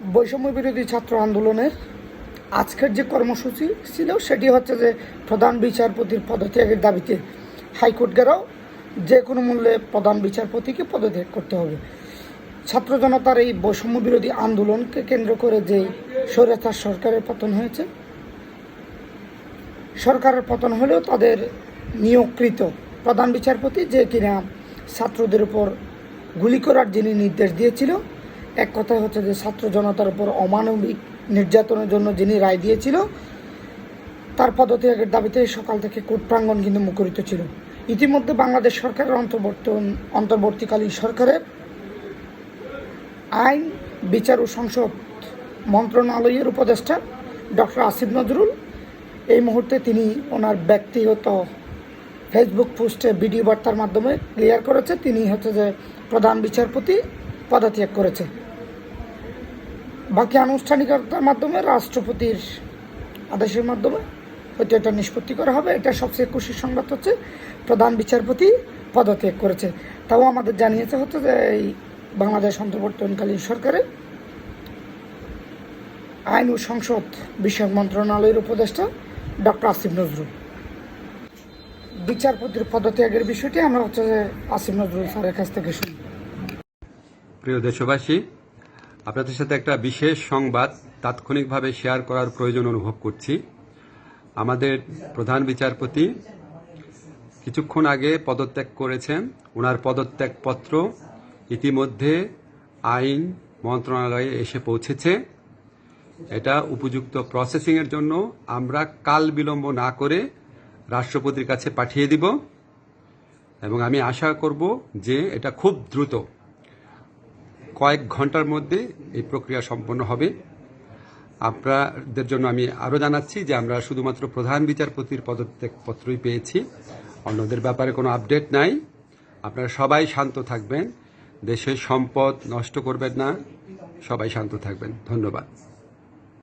বৈষম্য বিরোধী ছাত্র আন্দোলনের আজকের যে কর্মসূচি ছিল, সেটি হচ্ছে যে প্রধান বিচারপতির পদত্যাগের দাবিতে হাইকোর্ট গেরাও যে কোনো মূল্যে প্রধান বিচারপতিকে পদত্যাগ করতে হবে। ছাত্র জনতার এই বৈষম্য বিরোধী আন্দোলনকে কেন্দ্র করে যে স্বৈরাচার সরকারের পতন হয়েছে, সরকারের পতন হলেও তাদের নিয়োগকৃত প্রধান বিচারপতি যে কিনা ছাত্রদের উপর গুলি করার যিনি নির্দেশ দিয়েছিল এক কথায় হচ্ছে যে ছাত্র জনতার উপর অমানবিক নির্যাতনের জন্য যিনি রায় দিয়েছিল, তার পদত্যাগের দাবিতে সকাল থেকে কোর্ট প্রাঙ্গণ কিন্তু মুখরিত ছিল। ইতিমধ্যে বাংলাদেশ সরকারের অন্তর্বর্তী অন্তর্বর্তীকালীন সরকারের আইন, বিচার ও সংসদ মন্ত্রণালয়ের উপদেষ্টা ডক্টর আসিফ নজরুল, এই মুহূর্তে তিনি ওনার ব্যক্তিগত ফেসবুক পোস্টে ভিডিও বার্তার মাধ্যমে ক্লিয়ার করেছে। তিনি হচ্ছে যে প্রধান বিচারপতি পদত্যাগ করেছে। বাকি আনুষ্ঠানিকতার মাধ্যমে রাষ্ট্রপতির আদেশের মাধ্যমে হয়তো এটা নিষ্পত্তি করা হবে। এটা সবচেয়ে খুশির সংবাদ হচ্ছে, প্রধান বিচারপতি পদত্যাগ করেছে। তাও আমাদের জানিয়েছে হচ্ছে যে এই বাংলাদেশ অন্তর্বর্তীকালীন সরকারের আইন ও সংসদ বিষয়ক মন্ত্রণালয়ের উপদেষ্টা ডক্টর আসিফ নজরুল। বিচারপতির পদত্যাগের বিষয়টি আমরা হচ্ছে যে আসিফ নজরুল স্যারের কাছ থেকে শুনি প্রিয় দেশবাসী আপনাদের সাথে একটা বিশেষ সংবাদ তাৎক্ষণিকভাবে শেয়ার করার প্রয়োজন অনুভব করছি। আমাদের প্রধান বিচারপতি কিছুক্ষণ আগে পদত্যাগ করেছেন। ওনার পদত্যাগপত্র ইতিমধ্যে আইন মন্ত্রণালয়ে এসে পৌঁছেছে। এটা উপযুক্ত প্রসেসিংয়ের জন্য আমরা কাল বিলম্ব না করে রাষ্ট্রপতির কাছে পাঠিয়ে দিব। এবং আমি আশা করব যে এটা খুব দ্রুত কয়েক ঘণ্টার মধ্যে এই প্রক্রিয়া সম্পন্ন হবে। আপনাদের জন্য আমি আরও জানাচ্ছি যে আমরা শুধুমাত্র প্রধান বিচারপতির পদত্যাগপত্রই পেয়েছি। অন্যদের ব্যাপারে কোনো আপডেট নাই। আপনারা সবাই শান্ত থাকবেন। দেশের সম্পদ নষ্ট করবেন না। সবাই শান্ত থাকবেন। ধন্যবাদ।